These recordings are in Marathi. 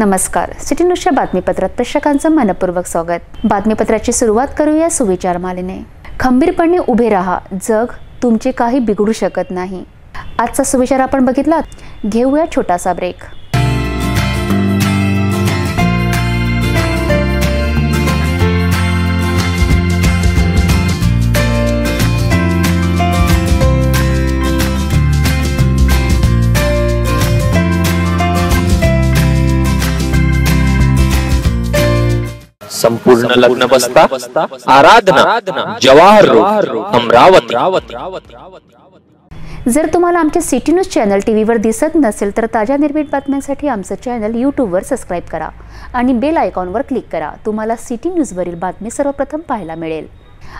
नमस्कार. सिटी न्यूजच्या बातमीपत्रात प्रेक्षकांचं मनपूर्वक स्वागत. बातमीपत्राची सुरुवात करूया सुविचार मालेने. खंबीरपणे उभे राहा. जग तुमचे काही बिघडू शकत नाही. आजचा सुविचार आपण बघितला घेऊया छोटासा ब्रेक. संपूर्ण लग्न बसता आराधना जवाहर अमरावती. जर तुम्हाला आमच्या सिटी न्यूज चॅनल टी व्हीवर दिसत नसेल तर ताज्या निर्भीड बातम्यांसाठी आमचं चॅनल यूट्यूबवर सबस्क्राईब करा आणि बेल आयकॉनवर क्लिक करा. तुम्हाला सिटी न्यूजवरील बातमी सर्वप्रथम पाहायला मिळेल.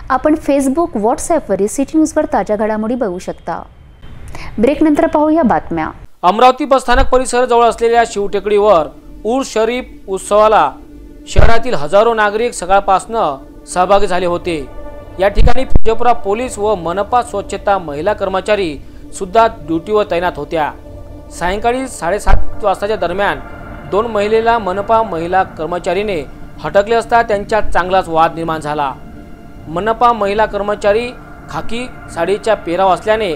आपण फेसबुक व्हॉट्सॲपवरील सिटी न्यूजवर ताज्या घडामोडी बघू शकता. ब्रेकनंतर पाहूया बातम्या. अमरावती बसस्थानक परिसर जवळ असलेल्या शिवटेकडीवर उर शरीफ उत्सवाला शहरातील हजारो नागरिक सकाळपासनं सहभागी झाले होते. या ठिकाणी फिजोपुरा पोलीस व मनपा स्वच्छता महिला कर्मचारी सुद्धा ड्युटीवर तैनात होत्या. सायंकाळी साडेसात वाजताच्या दरम्यान दोन महिलेला मनपा महिला कर्मचारीने हटकले असता त्यांच्यात चांगलाच वाद निर्माण झाला. मनपा महिला कर्मचारी खाकी साडीच्या पेराव असल्याने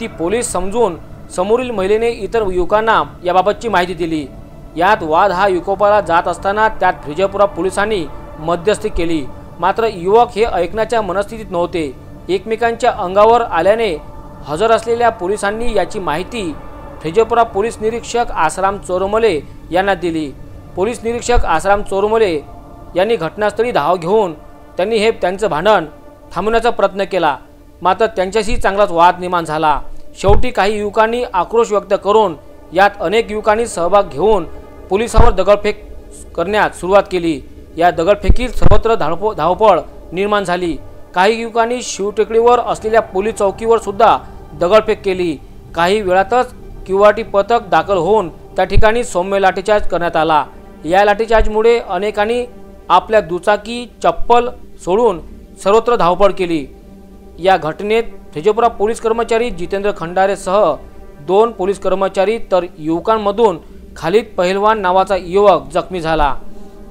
ती पोलीस समजून समोरील महिलेने इतर युवकांना याबाबतची माहिती दिली. यात वाद हा युकोपाला जात असताना त्यात विजयपुरा पोलिसांनी मध्यस्थी केली. मात्र युवक हे ऐकण्याच्या मनस्थितीत नव्हते. एकमेकांच्या अंगावर आल्याने हजर असलेल्या पोलिसांनी याची माहिती फ्रिजपुरा पोलीस निरीक्षक आसाराम चोरमले यांना दिली. पोलीस निरीक्षक आसाराम चोरमले यांनी घटनास्थळी धाव घेऊन त्यांनी हे त्यांचं भांडण थांबवण्याचा प्रयत्न केला. मात्र त्यांच्याशी चांगलाच वाद निर्माण झाला. शेवटी काही युवकांनी आक्रोश व्यक्त करून यात अनेक युवकांनी सहभाग घेऊन पोलिसांवर दगडफेक करण्यास सुरुवात केली. या दगडफेकीत सर्वत्र धावप धावपळ निर्माण झाली. काही युवकांनी शिवटेकडीवर असलेल्या पोलीस चौकीवर सुद्धा दगडफेक केली. काही वेळातच किवाटी पथक दाखल होऊन त्या ठिकाणी सौम्य लाठीचार्ज करण्यात आला. या लाठीचार्जमुळे अनेकांनी आपल्या दुचाकी चप्पल सोडून सर्वत्र धावपळ केली. या घटनेत फिजोपुरा पोलीस कर्मचारी जितेंद्र खंडारेसह दोन पोलीस कर्मचारी तर युवकांमधून खालिद पहिलवान नावाचा युवक जखमी झाला.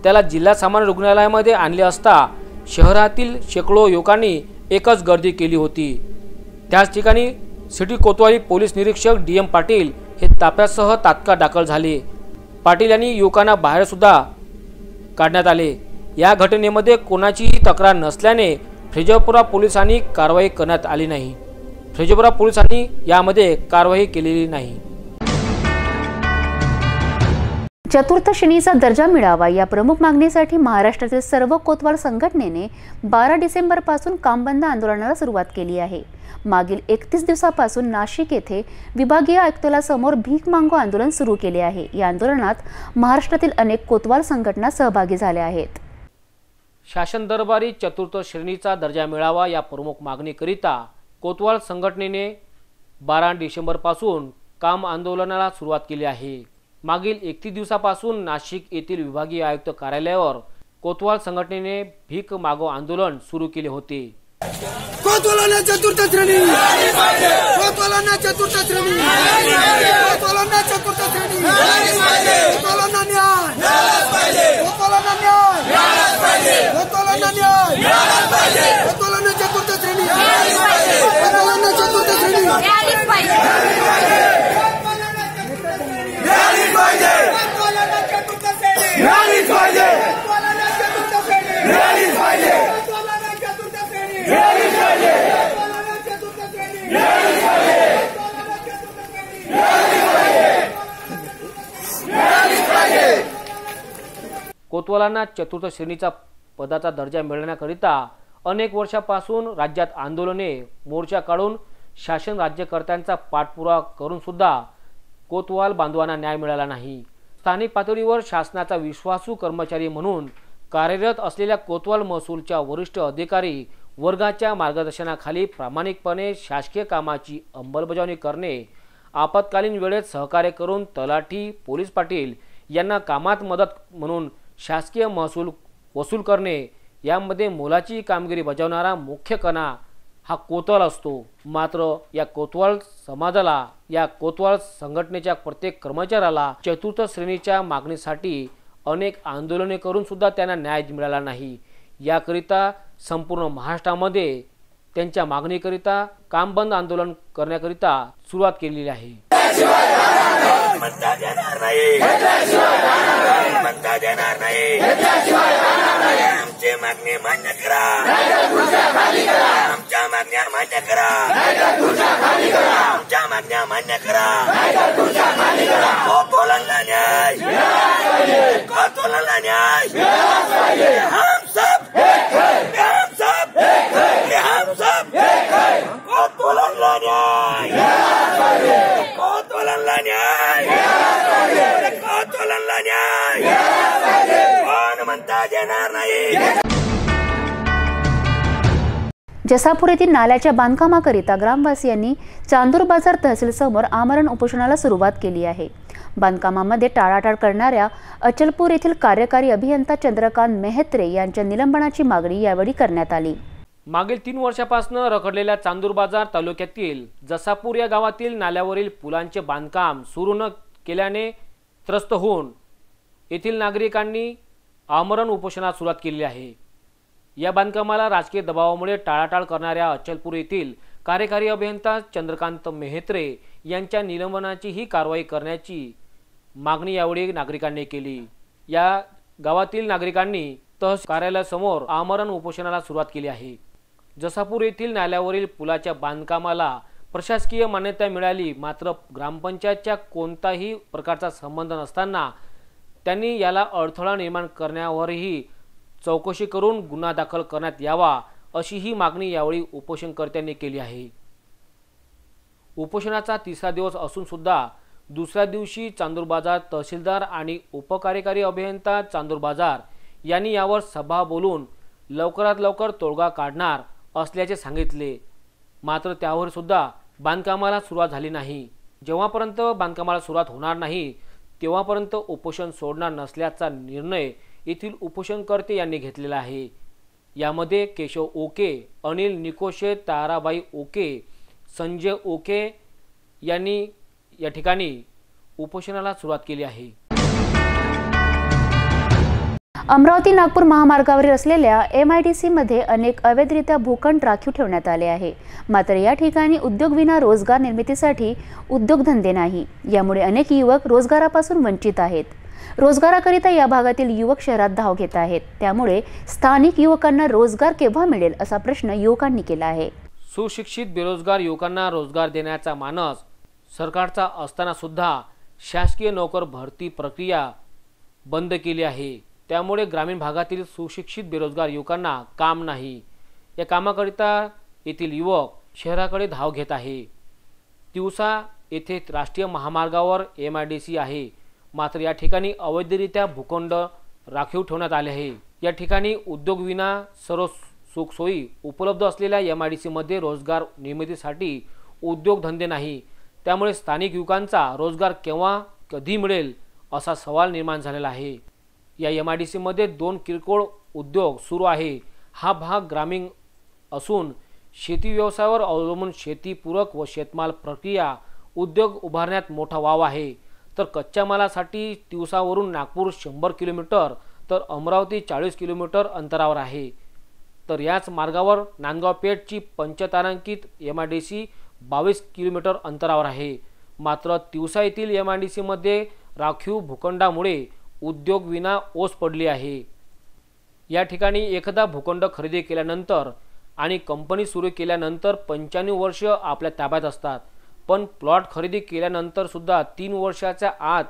त्याला जिल्हा सामान्य रुग्णालयामध्ये आणले असता शहरातील शेकडो युवकांनी एकच गर्दी केली होती. त्याच ठिकाणी सिटी कोतवाली पोलीस निरीक्षक डी एम पाटील हे ताप्यासह तात्काळ दाखल झाले. पाटील यांनी युवकांना बाहेरसुद्धा काढण्यात आले. या घटनेमध्ये कोणाचीही तक्रार नसल्याने फ्रिजपुरा पोलिसांनी कारवाई करण्यात आली नाही. फ्रिजपुरा पोलिसांनी यामध्ये कारवाई केलेली नाही. चतुर्थ श्रेणीचा दर्जा मिळावा या प्रमुख मागणीसाठी महाराष्ट्रातील सर्व कोतवाल संघटनेने बारा डिसेंबरपासून कामबंद आंदोलनाला सुरुवात केली आहे. मागील एकतीस दिवसापासून नाशिक येथे विभागीय आयुक्तालयासमोर भीक मांगो आंदोलन सुरू केले आहे. या आंदोलनात महाराष्ट्रातील अनेक कोतवाल संघटना सहभागी झाल्या आहेत. शासन दरबारी चतुर्थ श्रेणीचा दर्जा मिळावा या प्रमुख मागणीकरिता कोतवाल संघटनेने बारा डिसेंबरपासून काम आंदोलनाला सुरुवात केली आहे. मागील एकतीस दिवसापासून नाशिक येथील विभागीय आयुक्त कार्यालयावर कोतवाल संघटनेने भीक मागो आंदोलन सुरू केले होते. कोतवालांना चतुर्थ श्रेणी. कोतवालांना चतुर्थ श्रेणी. कोतवालांना चतुर्थ श्रेणी. कोतवालांना न्याय. कोतवालांना न्याय कोतवालांना न्याय कोतवालांना चतुर्थ श्रेणी कोतवालांना चतुर्थ श्रेणी मिळालीच पाहिजे कोतवालांना चतुर्थ श्रेणी मिळालीच पाहिजे कोतवालांना चतुर्थ श्रेणी मिळालीच पाहिजे कोतवालांना चतुर्थ श्रेणी मिळालीच पाहिजे कोतवालांना चतुर्थ श्रेणी मिळालीच पाहिजे कोतवालांना चतुर्थ श्रेणी मिळालीच पाहिजे कोतवालांना चतुर्थ श्रेणीचा पदाचा दर्जा मिळण्याकरिता अनेक वर्षापासून राज्यात आंदोलने मोर्चा काढून शासन राज्यकर्त्यांचा पाठपुरावा करूनसुद्धा कोतवाल बांधवांना न्याय मिळाला नाही. स्थानिक पातळीवर शासनाचा विश्वासू कर्मचारी म्हणून कार्यरत असलेल्या कोतवाल महसूलच्या वरिष्ठ अधिकारी वर्गाच्या मार्गदर्शनाखाली प्रामाणिकपणे शासकीय कामाची अंमलबजावणी करणे आपत्कालीन वेळेत सहकार्य करून तलाठी पोलीस पाटील यांना कामात मदत म्हणून शासकीय महसूल वसूल करणे यामध्ये मोलाची कामगिरी बजावणारा मुख्य कणा हा कोतवाल असतो. मात्र या कोतवाल समाजाला या कोतवाल संघटनेच्या प्रत्येक कर्मचाऱ्याला चतुर्थ श्रेणीच्या मागणीसाठी अनेक आंदोलने करून सुद्धा त्यांना न्याय मिळाला नाही. याकरिता संपूर्ण महाराष्ट्रामध्ये त्यांच्या मागणीकरिता काम बंद आंदोलन करण्याकरिता सुरुवात केलेली आहे. देणार नाही. आमची मागणी मान्य करा. आमच्या मागण्या मान्य करा. आमच्या मागण्या मान्य करा. कोतोलांना न्याय. कोतोलांना न्याय. हम सब. हम सब. हम सब. न्याय. कोतोलांना न्याय नाही जसापूर येथील नाल्याच्या बांधकामाकरिता ग्रामवासियांनी चांदूर बाजार तहसील समोर आमरण उपोषणाला सुरुवात केली आहे. बांधकामामध्ये टाळाटाळ करणाऱ्या अचलपूर येथील कार्यकारी अभियंता चंद्रकांत मेहत्रे यांच्या निलंबनाची मागणी यावेळी करण्यात आली. मागील तीन वर्षापासून रखडलेल्या चांदूर बाजार तालुक्यातील जसापूर या गावातील नाल्यावरील पुलांचे बांधकाम सुरू न केल्याने त्रस्त होऊन येथील नागरिकांनी आमरण उपोषणास सुरुवात केली आहे. या बांधकामाला राजकीय दबावामुळे टाळाटाळ करणाऱ्या अचलपूर येथील कार्यकारी अभियंता चंद्रकांत मेहत्रे यांच्या निलंबनाची ही कारवाई करण्याची मागणी यावेळी नागरिकांनी केली. या गावातील नागरिकांनी तहसील कार्यालयासमोर आमरण उपोषणाला सुरुवात केली आहे. जसापूर येथील नाल्यावरील पुलाच्या बांधकामाला प्रशासकीय मान्यता मिळाली मात्र ग्रामपंचायतच्या कोणताही प्रकारचा संबंध नसताना त्यांनी याला अडथळा निर्माण करण्यावरही चौकशी करून गुन्हा दाखल करण्यात यावा अशी ही मागणी यावेळी उपोषणकर्त्यांनी केली आहे. उपोषणाचा तिसरा दिवस असून सुद्धा दुसऱ्या दिवशी चांदूर बाजार तहसीलदार आणि उपकार्यकारी अभियंता चांदूर बाजार यांनी यावर सभा बोलून लवकरात लवकर तोडगा काढणार असल्याचे सांगितले. मात्र त्यावर सुद्धा बांधकामाला सुरुवात झाली नाही. जेव्हापर्यंत बांधकामाला सुरुवात होणार नाही तेव्हापर्यंत उपोषण सोडणार नसल्याचा निर्णय येथील उपोषणकर्ते यांनी घेतलेला आहे. यामध्ये Keshav okay Anil Nikoshe Tarabai okay Sanjay okay यांनी या ठिकाणी उपोषणाला सुरुवात केली आहे. अमरावती नागपूर महामार्गावरील असलेल्या एम आय डी सीमध्ये अनेक अवैधरित्या भूखंड राखीव ठेवण्यात आले आहे. मात्र या ठिकाणी उद्योगविना रोजगार निर्मितीसाठी उद्योगधंदे नाही. यामुळे अनेक युवक रोजगारापासून वंचित आहेत. रोजगाराकरिता या भागातील युवक शहरात धाव घेत आहेत. त्यामुळे स्थानिक युवकांना रोजगार केव्हा मिळेल असा प्रश्न युवकांनी केला आहे. सुशिक्षित बेरोजगार युवकांना रोजगार देण्याचा मानस सरकारचा असताना सुद्धा शासकीय नोकर भरती प्रक्रिया बंद केली आहे. त्यामुळे ग्रामीण भागातील सुशिक्षित बेरोजगार युवकांना काम नाही. या कामाकरिता येथील युवक शहराकडे धाव घेत आहे. दिवसा येथे राष्ट्रीय महामार्गावर एम आय डी सी आहे. मात्र या ठिकाणी अवैधरित्या भूखंड राखीव ठेवण्यात आले आहे. या ठिकाणी उद्योगविना सर्व सुखसोयी उपलब्ध असलेल्या एम आय डी सीमध्ये रोजगार निर्मितीसाठी उद्योगधंदे नाही. त्यामुळे स्थानिक युवकांचा रोजगार केव्हा कधी मिळेल असा सवाल निर्माण झालेला आहे. या एम आय डी सीमध्ये दोन किरकोळ उद्योग सुरू आहे. हा भाग ग्रामीण असून शेती व्यवसायावर अवलंबून शेतीपूरक व शेतमाल प्रक्रिया उद्योग उभारण्यात मोठा वाव आहे. तर कच्च्या मालासाठी दिवसावरून नागपूर शंभर किलोमीटर तर अमरावती चाळीस किलोमीटर अंतरावर आहे. तर याच मार्गावर नांदगाव पेठची पंचतारांकित एम आय डी सी बावीस किलोमीटर अंतरावर आहे. मात्र तिवसा येथील एम आय डी सीमध्ये राखीव भूखंडामुळे उद्योग विना ओस पडली आहे. या ठिकाणी एकदा भूखंड खरेदी केल्यानंतर आणि कंपनी सुरू केल्यानंतर पंच्याण्णव वर्ष आपल्या ताब्यात असतात. पण प्लॉट खरेदी केल्यानंतरसुद्धा तीन वर्षाच्या आत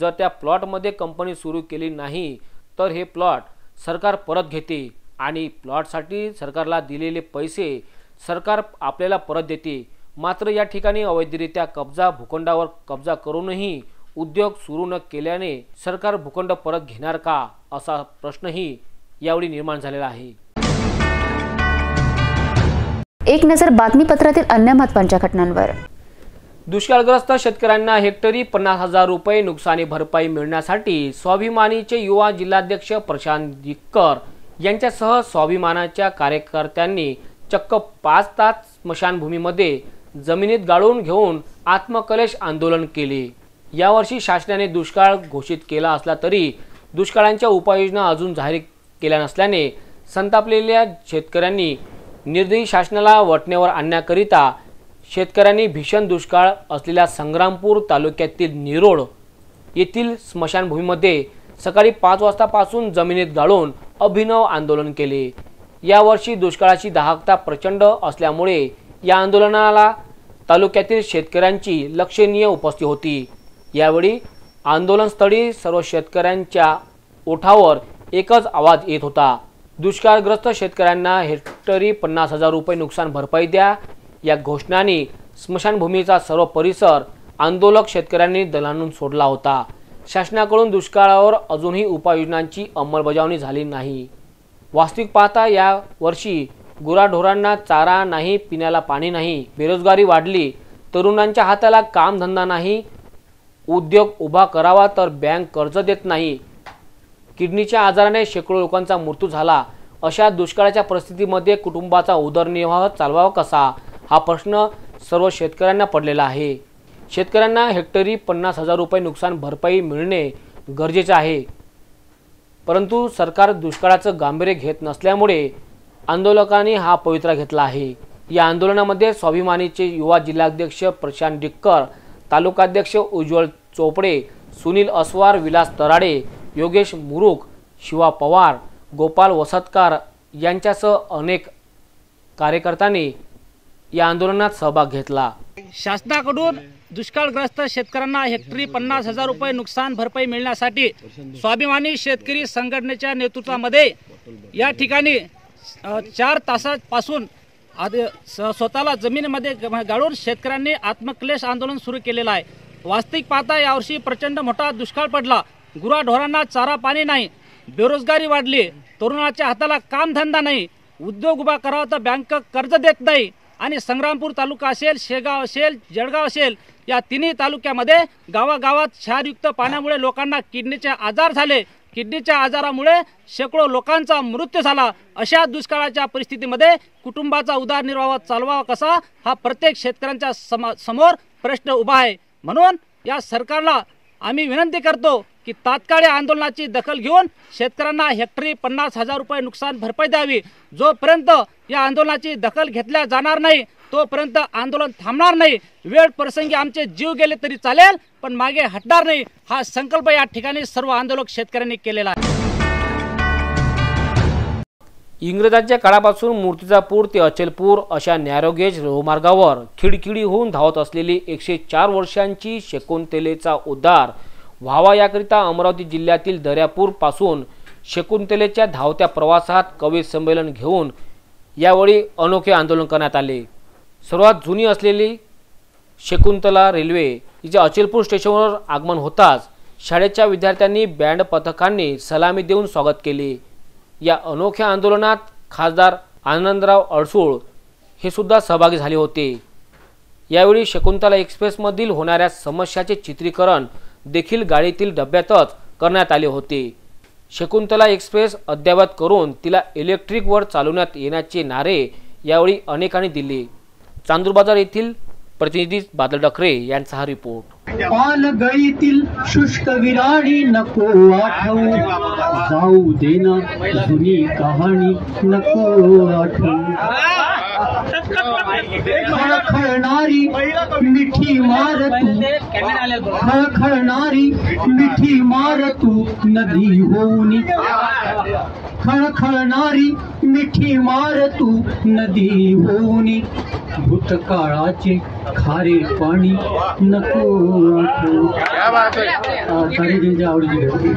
जर त्या प्लॉटमध्ये कंपनी सुरू केली नाही तर हे प्लॉट सरकार परत घेते आणि प्लॉटसाठी सरकारला दिलेले पैसे सरकार आपल्याला परत देते. मात्र या ठिकाणी अवैधरित्या कब्जा भूखंडावर कब्जा करूनही उद्योग सुरू न केल्याने सरकार भूखंड परत घेणार का असा प्रश्नही यावेळी निर्माण झालेला आहे. एक नजर बातमीपत्रातील अन्य महत्त्वाच्या घटनांवर. दुष्काळग्रस्त शेतकऱ्यांना हेक्टरी पन्नास हजार रुपये नुकसानी भरपाई मिळण्यासाठी स्वाभिमानीचे युवा जिल्हाध्यक्ष प्रशांत दिक्कर यांच्यासह स्वाभिमानाच्या कार्यकर्त्यांनी चक्क पाच तास स्मशानभूमीमध्ये जमिनीत गाळून घेऊन आत्मकलेश आंदोलन केले. यावर्षी शासनाने दुष्काळ घोषित केला असला तरी दुष्काळांच्या उपाययोजना अजून जाहीर केल्या नसल्याने संतापलेल्या शेतकऱ्यांनी निर्दयी शासनाला वटण्यावर आणण्याकरिता शेतकऱ्यांनी भीषण दुष्काळ असलेल्या संग्रामपूर तालुक्यातील निरोड येथील स्मशानभूमीमध्ये सकाळी पाच वाजतापासून जमिनीत गाळून अभिनव आंदोलन केले. यावर्षी दुष्काळाची दाहकता प्रचंड असल्यामुळे या आंदोलनाला तालुक्यातील शेतकऱ्यांची लक्षणीय उपस्थिती होती. यावेळी आंदोलनस्थळी सर्व शेतकऱ्यांच्या ओठावर एकच आवाज येत होता. दुष्काळग्रस्त शेतकऱ्यांना हेक्टरी पन्नास हजार रुपये नुकसान भरपाई द्या. या घोषणांनी स्मशानभूमीचा सर्व परिसर आंदोलक शेतकऱ्यांनी दलानून सोडला होता. शासनाकडून दुष्काळावर अजूनही उपाययोजनांची अंमलबजावणी झाली नाही. वास्तविक पाहता या वर्षी गुराढोरांना चारा नाही पिण्याला पाणी नाही बेरोजगारी वाढली तरुणांच्या हाताला कामधंदा नाही उद्योग उभा करावा तर बँक कर्ज देत नाही. किडनीच्या आजाराने शेकडो लोकांचा मृत्यू झाला. अशा दुष्काळाच्या परिस्थितीमध्ये कुटुंबाचा उदरनिर्वाह चालवावा कसा? हा प्रश्न सर्व शेतकऱ्यांना पडलेला आहे. शेतकऱ्यांना हेक्टरी पन्नास हजार रुपये नुकसान भरपाई मिळणे गरजेचे आहे. परंतु सरकार दुष्काळाचं गांभीर्य घेत नसल्यामुळे आंदोलकांनी हा पवित्रा घेतला आहे. या आंदोलनामध्ये स्वाभिमानीचे युवा जिल्हाध्यक्ष प्रशांत डिक्कर तालुकाध्यक्ष उज्ज्वल चोपडे सुनील अस्वार विलास तराडे योगेश मुरुक शिवा पवार गोपाल वसतकार यांच्यासह अनेक कार्यकर्त्यांनी या आंदोलनात सहभाग घेतला. शासनाकडून दुष्काळग्रस्त शेतकऱ्यांना हेक्टरी पन्नास हजार रुपये नुकसान भरपाई मिळण्यासाठी स्वाभिमानी शेतकरी संघटनेच्या नेतृत्वामध्ये या ठिकाणी चार तासापासून आधी स- स्वतःला जमिनीमध्ये गाळून शेतकऱ्यांनी आत्मक्लेश आंदोलन सुरू केलेलं आहे. वास्तविक पाहता यावर्षी प्रचंड मोठा दुष्काळ पडला. गुराढोरांना चारा पाणी नाही. बेरोजगारी वाढली. तरुणाच्या हाताला कामधंदा नाही. उद्योग उभा करावा तर बँक कर्ज देत नाही. आणि संग्रामपूर तालुका असेल शेगाव असेल जळगाव असेल या तिन्ही तालुक्यामध्ये गावागावात क्षारयुक्त पाण्यामुळे लोकांना किडनीचे आजार झाले. किडनीच्या आजारामुळे शेकडो लोकांचा मृत्यू झाला. अशा दुष्काळाच्या परिस्थितीमध्ये कुटुंबाचा उदरनिर्वाह चालवावा कसा हा प्रत्येक शेतकऱ्यांच्या समा समोर प्रश्न उभा आहे. म्हणून या सरकारला आम्ही विनंती करतो की तात्काळ आंदोलनाची दखल घेऊन शेतकऱ्यांना हेक्टरी पन्नास हजार रुपये नुकसान भरपाई द्यावी. जोपर्यंत या आंदोलनाची दखल घेतल्या जाणार नाही तोपर्यंत आंदोलन थांबणार नाही. वेळ प्रसंगी आमचे जीव गेले तरी चालेल पण मागे हटणार नाही हा संकल्प या ठिकाणी सर्व आंदोलक शेतकऱ्यांनी केलेला आहे. इंग्रजांच्या काळापासून मूर्तिजापूर ते अचलपूर अशा नॅरोगेज रोमार्गावर खिडखिडी होऊन धावत असलेली एकशे चार वर्षांची शकुंतलेचा उद्धार व्हावा याकरिता अमरावती जिल्ह्यातील दर्यापूरपासून शकुंतलेच्या धावत्या प्रवासात कवी संमेलन घेऊन यावेळी अनोखे आंदोलन करण्यात आले. सर्वात जुनी असलेली शकुंतला रेल्वे हिचे अचलपूर स्टेशनवर आगमन होताच शाळेच्या विद्यार्थ्यांनी बँड पथकांनी सलामी देऊन स्वागत केले. या अनोख्या आंदोलनात खासदार आनंदराव अडसूळ हे सुद्धा सहभागी झाले होते. यावेळी शकुंतला एक्सप्रेसमधील होणाऱ्या समस्याचे चित्रीकरण देखील गाडीतील डब्यातच करण्यात आले होते. शकुंतला एक्सप्रेस अद्ययावत करून तिला इलेक्ट्रिकवर चालवण्यात येण्याचे नारे यावेळी अनेकांनी दिले. चांदूरबाजार येथील प्रतिनिधी बादल डकरे यांचा हा रिपोर्ट पानगळीतील शुष्क विराणी नको आठवू. जाऊ देना जुनी कहाणी नको आठवू. खळखळणारी मिठी मार तू खळखळणारी मिठी मार तू नदी होऊन. खळखळणारी मिठी मार तू नदी होऊनी. भूतकाळाचे खारे पाणी नको आवडीची.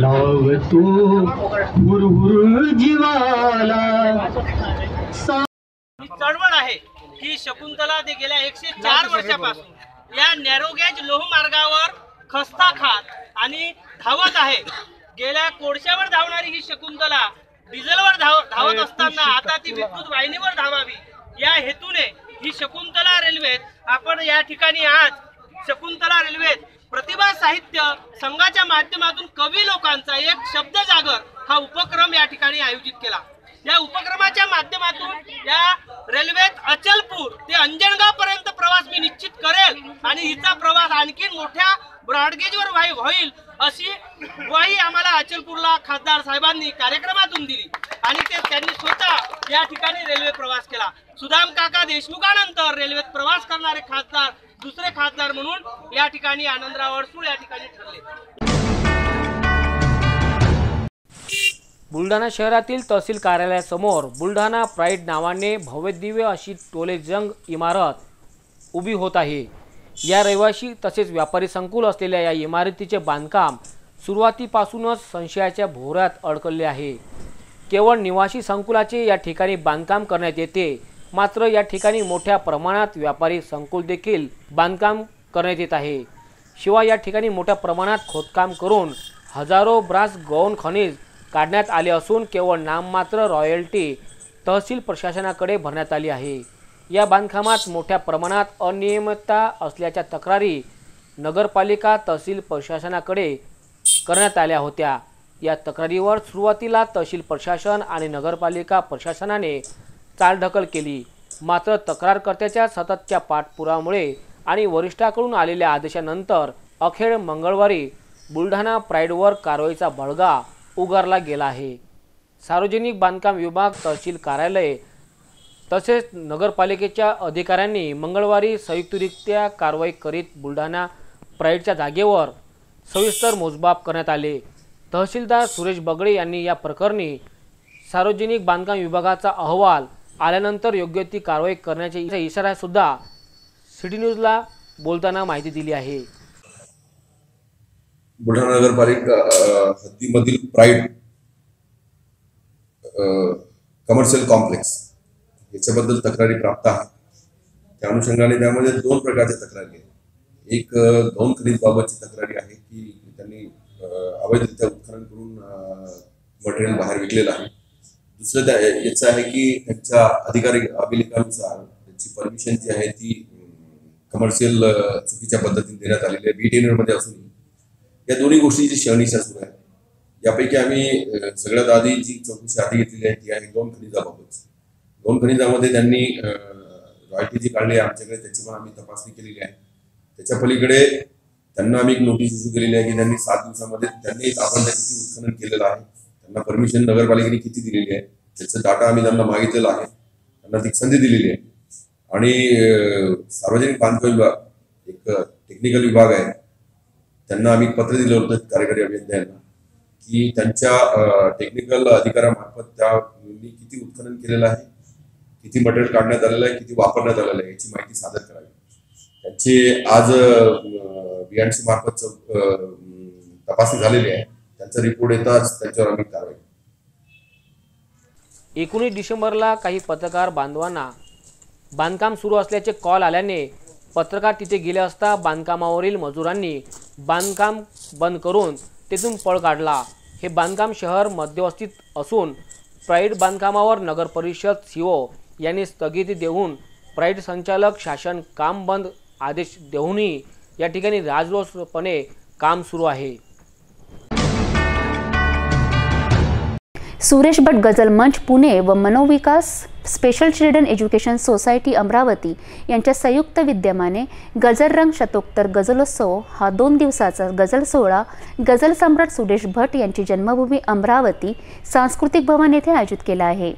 लावतो हुरहुर जीवाला. ही चळवळ आहे. ही शकुंतला ते गेल्या एकशे चार वर्षापासून. या नॅरोगॅज लोहमार्गावर खस्ता खात आणि धावत आहे. गेल्या कोळशावर धावणारी ही शकुंतला डिझेलवर धाव धावत असताना आता ती विद्युत वाहिनीवर धावावी. या हेतूने ही शकुंतला रेल्वेत आपण या ठिकाणी आज शकुंतला रेल्वेत प्रतिभा साहित्य संघाच्या माध्यमातून कवी लोकांचा एक शब्द जागर हा उपक्रम या ठिकाणी आयोजित केला. या उपक्रमाच्या माध्यमातून या रेल्वेत अचलपूर ते अंजनगाव पर्यंत प्रवास मी निश्चित करेल आणि हिचा प्रवास आणखी मोठ्या ब्रॉडगेजवर व्हाई होईल अशी ग्वाही आम्हाला अचलपूरला खासदार साहेबांनी कार्यक्रमातून दिली. आणि ते त्यांनी स्वतः या ठिकाणी रेल्वे प्रवास केला. सुदाम काका देशमुखानंतर रेल्वेत प्रवास करणारे खासदार दुसरे खासदार म्हणून या ठिकाणी आनंदराव अडसूळ या ठिकाणी ठरले. बुलढाणा शहरातील तहसील कार्यालयासमोर बुलढाणा प्राईड नावाने भव्यदिव्य अशी टोलेजंग इमारत उभी होत आहे. या रहिवाशी तसेच व्यापारी संकुल असलेल्या या इमारतीचे बांधकाम सुरुवातीपासूनच संशयाच्या भोवऱ्यात अडकले आहे. केवळ निवासी संकुलाचे या ठिकाणी बांधकाम करण्यात येते मात्र या ठिकाणी मोठ्या प्रमाणात व्यापारी संकुल देखील बांधकाम करण्यात येत आहे. शिवाय या ठिकाणी मोठ्या प्रमाणात खोदकाम करून हजारो ब्रास गौण खनिज काढण्यात आले असून केवळ नाममात्र रॉयल्टी तहसील प्रशासनाकडे भरण्यात आली आहे. या बांधकामात मोठ्या प्रमाणात अनियमितता असल्याच्या तक्रारी नगरपालिका तहसील प्रशासनाकडे करण्यात आल्या होत्या. या तक्रारीवर सुरुवातीला तहसील प्रशासन आणि नगरपालिका प्रशासनाने चालढकल केली. मात्र तक्रारकर्त्याच्या सततच्या पाठपुरामुळे आणि वरिष्ठाकडून आलेल्या आदेशानंतर अखेर मंगळवारी बुलढाणा प्राईडवर कारवाईचा बळगा उगारला गेला आहे. सार्वजनिक बांधकाम विभाग तहसील कार्यालय तसेच नगरपालिकेच्या अधिकाऱ्यांनी मंगळवारी संयुक्तरित्या कारवाई करीत बुलढाणा प्राईडच्या जागेवर सविस्तर मोजमाप करण्यात आले. तहसीलदार सुरेश बगडे यांनी या प्रकरणी सार्वजनिक बांधकाम विभागाचा अहवाल आल्यानंतर योग्य ती कारवाई करण्याचा इशारासुद्धा सिटी न्यूजला बोलताना माहिती दिली आहे. बुलढाणा नगरपालिका हद्दीमधील प्राईड कमर्शियल कॉम्प्लेक्स याच्याबद्दल तक्रारी प्राप्त आहे त्या अनुषंगाने त्यामध्ये दोन प्रकारच्या तक्रारी आहेत. एक अ, गौण बाबतची तक्रारी आहे की त्यांनी अवैधरित्या उत्खनन करून मटेरियल बाहेर विकलेलं आहे. दुसरं त्या याचं आहे की त्यांच्या अधिकारी अभिलेखानुसार त्यांची परमिशन जी आहे ती कमर्शियल चुकीच्या पद्धतीने देण्यात आलेली आहे. बी मध्ये असून या दोन्ही गोष्टीची शहनिशा सुरू आहे यापैकी आम्ही सगळ्यात आधी जी चौकशी आधी घेतलेली आहे ती आहे दोन खनिजाबाबत दोन खनिजामध्ये त्यांनी रॉयल्टी जी काढली आहे आमच्याकडे त्याची पण आम्ही तपासणी केलेली आहे. त्याच्या पलीकडे त्यांना आम्ही एक नोटीस इश्यू केलेली आहे की त्यांनी सात दिवसामध्ये त्यांनी आपण किती उत्खनन केलेलं आहे त्यांना परमिशन नगरपालिकेने किती दिलेली आहे त्याचा डाटा आम्ही त्यांना मागितलेला आहे त्यांना ती संधी दिलेली आहे. आणि सार्वजनिक बांधकाम विभाग एक टेक्निकल विभाग आहे त्यांना आम्ही पत्र दिलं होतं कार्यकारी अभियंता यांना की त्यांच्या टेक्निकल अधिकाऱ्यामार्फत त्यांनी किती उत्खनन केलेलं आहे किती मटेरियल काढण्यात आलेलं आहे किती वापरण्यात आलेलं आहे याची माहिती सादर करावी. त्यांची आज बीएनसी मार्फत तपासणी झालेली आहे. त्यांचा रिपोर्ट येताच त्यांच्यावर आम्ही कारवाई एकोणीस डिसेंबरला काही पत्रकार बांधवांना बांधकाम सुरू असल्याचे कॉल आल्याने पत्रकार तिथे गेले असता बांधकामावरील मजुरांनी बांधकाम बंद करून तेथून पळ काढला. हे बांधकाम शहर मध्यवस्थित असून प्राईड बांधकामावर नगर परिषद सीओ यांनी स्थगिती देऊन प्राईड संचालक शासन काम बंद आदेश देऊनही या ठिकाणी राजरोसपणे काम सुरू आहे. सुरेश भट गझल मंच पुणे व Manovikas special children education society Amravati यांच्या संयुक्त विद्यमाने गझल रंग शतोत्तर गझलोत्सव हा दोन दिवसाचा गझल सोहळा गझल सम्राट सुरेश भट यांची जन्मभूमी अमरावती सांस्कृतिक भवन येथे आयोजित केला आहे.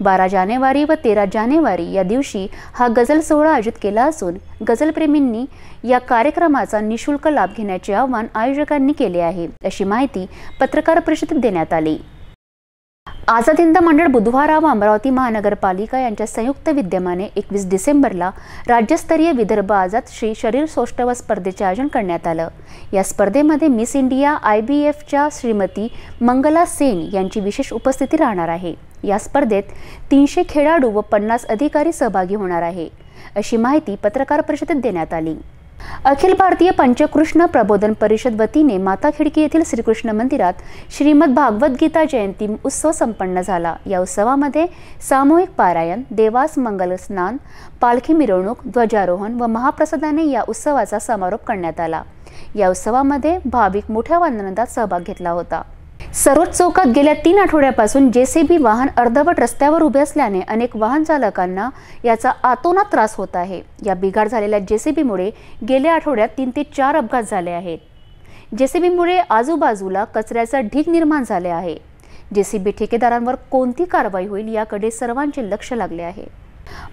बारा जानेवारी व तेरा जानेवारी या दिवशी हा गझल सोहळा आयोजित केला असून गझलप्रेमींनी या कार्यक्रमाचा निशुल्क लाभ घेण्याचे आवाहन आयोजकांनी केले आहे. अशी माहिती पत्रकार परिषदेत देण्यात आली. आझाद हिंद मंडळ बुधवार व अमरावती महानगरपालिका यांच्या संयुक्त विद्यमाने एकवीस डिसेंबरला राज्यस्तरीय विदर्भ आझाद श्री शरीर सौष्ठव स्पर्धेचे आयोजन करण्यात आलं. या स्पर्धेमध्ये मिस इंडिया आय बी एफच्या श्रीमती मंगला सेन यांची विशेष उपस्थिती राहणार आहे. या स्पर्धेत तीनशे खेळाडू व पन्नास अधिकारी सहभागी होणार आहे. अशी माहिती पत्रकार परिषदेत देण्यात आली. अखिल भारतीय पंचकृष्ण प्रबोधन परिषद वतीने माता खिडकी येथील श्रीकृष्ण मंदिरात श्रीमद भागवत गीता जयंती उत्सव संपन्न झाला. या उत्सवामध्ये सामूहिक पारायण देवास मंगल स्नान पालखी मिरवणूक ध्वजारोहण व महाप्रसादाने या उत्सवाचा समारोप करण्यात आला. या उत्सवामध्ये भाविक मोठ्या आनंदात सहभाग घेतला होता. सरोज चौकात गेल्या तीन आठवड्यापासून जेसीबी वाहन अर्धवट रस्त्यावर उभे असल्याने अनेक वाहन चालकांना याचा आतोनात त्रास होत आहे. या बिघाड झालेल्या जेसीबीमुळे गेल्या आठवड्यात तीन ते चार अपघात झाले आहेत. जेसीबीमुळे आजूबाजूला कचऱ्याचा ढीग निर्माण झाले आहे. जेसीबी ठेकेदारांवर कोणती कारवाई होईल याकडे सर्वांचे लक्ष लागले आहे.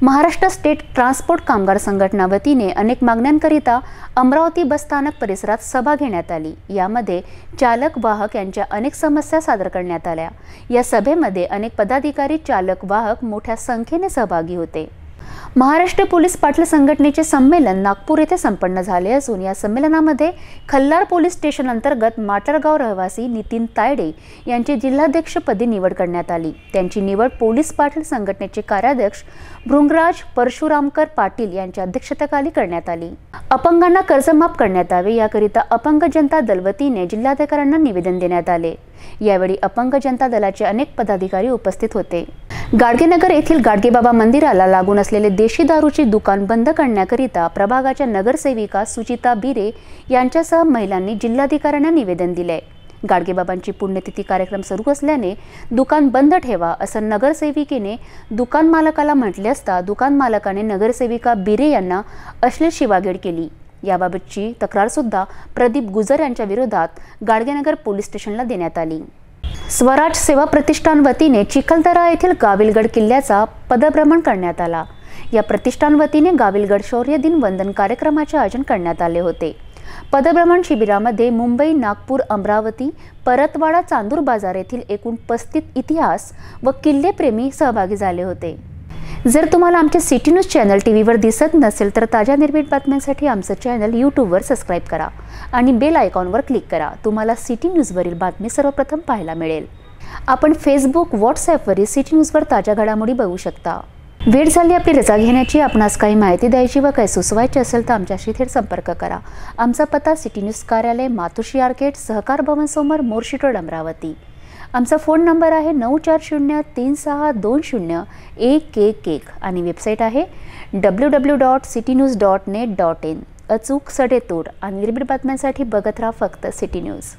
महाराष्ट्र स्टेट ट्रान्सपोर्ट कामगार संघटना वतीने अनेक मागण्यांकरिता अमरावती बसस्थानक परिसरात सभा घेण्यात आली. यामध्ये चालक वाहक यांच्या अनेक समस्या सादर करण्यात आल्या. या सभेमध्ये अनेक पदाधिकारी चालक वाहक मोठ्या संख्येने सहभागी होते. महाराष्ट्र पोलीस पाटील संघटनेचे संमेलन नागपूर येथे संपन्न झाले असून या संमेलनामध्ये खल्लार पोलीस स्टेशन अंतर्गत माटरगाव रहिवासी नितीन तायडे यांची जिल्हाध्यक्षपदी निवड करण्यात आली. त्यांची निवड पोलीस पाटील संघटनेचे कार्याध्यक्ष भृंगराज परशुरामकर पाटील यांच्या अध्यक्षतेखाली करण्यात आली. अपंगांना कर्जमाफ करण्यात यावे याकरिता अपंग जनता दलवतीने जिल्हाधिकाऱ्यांना निवेदन देण्यात आले. यावेळी अपंग जनता दलाचे अनेक पदाधिकारी उपस्थित होते. गाडगेनगर येथील गाडगेबाबा मंदिराला लागून असलेले देशी दारूचे दुकान बंद करण्याकरिता प्रभागाच्या नगरसेविका सुचिता बिरे यांच्यासह महिलांनी जिल्हाधिकाऱ्यांना निवेदन दिले. गाडगेबाबांची पुण्यतिथी कार्यक्रम सुरू असल्याने दुकान बंद ठेवा असं नगरसेविकेने दुकान मालकाला म्हटले असता दुकान मालकाने नगरसेविका बिरे यांना अश्लील शिवागेड केली. याबाबतची तक्रारसुद्धा प्रदीप गुजर यांच्या विरोधात गाडगेनगर पोलीस स्टेशनला देण्यात आली. स्वराज सेवा प्रतिष्ठान वतीने चिखलदरा येथील गाविलगड किल्ल्याचा पदभ्रमण करण्यात आला. या प्रतिष्ठान वतीने गाविलगड शौर्य दिन वंदन कार्यक्रमाचे आयोजन करण्यात आले होते. पदभ्रमण शिबिरामध्ये मुंबई नागपूर अमरावती परतवाडा चांदूर बाजार येथील एकूण पस्तीस इतिहास व किल्लेप्रेमी सहभागी झाले होते. जर तुम्हाला आमचे सिटी न्यूज चॅनल टी व्हीवर दिसत नसेल तर ताज्या निर्मित बातम्यांसाठी आमचं चॅनल यूट्यूबवर सबस्क्राईब करा आणि बेल आयकॉनवर क्लिक करा. तुम्हाला सिटी न्यूजवरील बातमी सर्वप्रथम पाहायला मिळेल. आपण फेसबुक व्हॉट्सॲपवरील सिटी न्यूजवर ताज्या घडामोडी बघू शकता. वेळ झाली आपली रजा घेण्याची. आपणास काही माहिती द्यायची व काही सुचवायची असेल तर आमच्याशी थेट संपर्क करा. आमचा पत्ता सिटी न्यूज कार्यालय मातुशी आर्केट सहकार भवन समोर मोर्शी रोड अमरावती. आमचा फोन नंबर आहे नऊ चार शून्य तीन सहा दोन शून्य एक एक एक. आणि वेबसाईट आहे W W dot city news dot net dot in अचूक सडेतोड आणि निर्भीड बातम्यांसाठी बघत राहा फक्त सिटी न्यूज